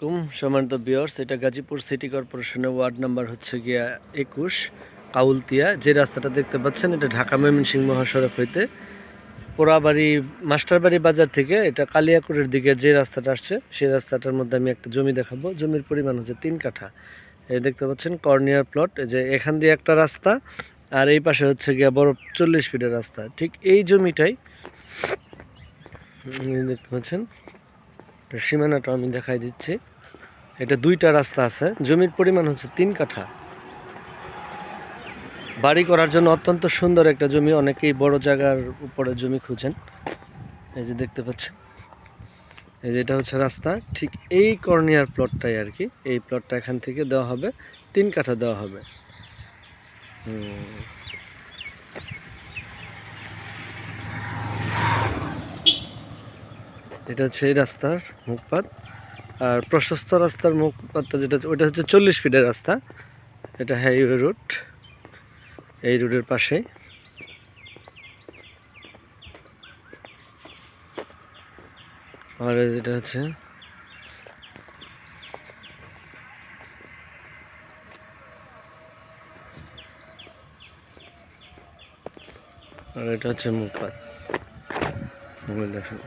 কুম সমান্ত বিয়র্স এটা গাজীপুর সিটি কর্পোরেশনের ওয়ার্ড নাম্বার হচ্ছে গিয়া একুশ, কাউলতিয়া। যে রাস্তাটা দেখতে পাচ্ছেন, এটা ঢাকা ময়মনসিংহ মহাসড়ক হইতে পোড়াবাড়ি, মাস্টারবাড়ি বাজার থেকে এটা কালিয়াকুরের দিকে যে রাস্তাটা আসছে, সেই রাস্তাটার মধ্যে আমি একটা জমি দেখাবো। জমির পরিমাণ হচ্ছে তিন কাঠা। এই দেখতে পাচ্ছেন, কর্নিয়ার প্লট। যে এখান দিয়ে একটা রাস্তা, আর এই পাশে হচ্ছে গিয়া বড় চল্লিশ ফিটের রাস্তা। ঠিক এই জমিটাই দেখতে পাচ্ছেন সীমানাটা আমি দেখাই দিচ্ছি। এটা দুইটা রাস্তা আছে। জমির পরিমাণ হচ্ছে তিন কাঠা। বাড়ি করার জন্য অত্যন্ত সুন্দর একটা জমি। অনেকেই বড় জায়গার উপরে জমি খুঁজেন। এই যে দেখতে পাচ্ছেন। এই যে এটা হচ্ছে রাস্তা। ঠিক এই কর্নিয়ার প্লটটাই আর কি। এই প্লটটা এখান থেকে দেওয়া হবে। তিন কাঠা দেওয়া হবে। হুম। এটা হচ্ছে এই রাস্তার মুখপাত। আর প্রশস্ত রাস্তার মুখপাতটা যেটা ওটা হচ্ছে চল্লিশ ফিটের রাস্তা। এটা হাইওয়ে রুট এই রোডের পাশে। আর যেটা হচ্ছে, আর এটা হচ্ছে মুখপাত। দেখেন।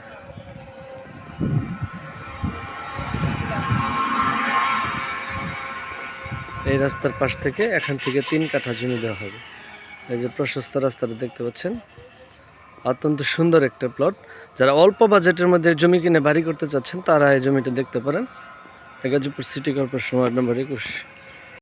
এই রাস্তার পাশ থেকে এখান থেকে তিন কাঠা জমি দেওয়া হবে। এই যে প্রশস্ত রাস্তাটা দেখতে পাচ্ছেন, অত্যন্ত সুন্দর একটা প্লট যারা অল্প বাজেটের মধ্যে জমি কিনে বাড়ি করতে চাচ্ছেন, তারা এই জমিটা দেখতে পারেন। Gazipur city corporation ward number একুশ।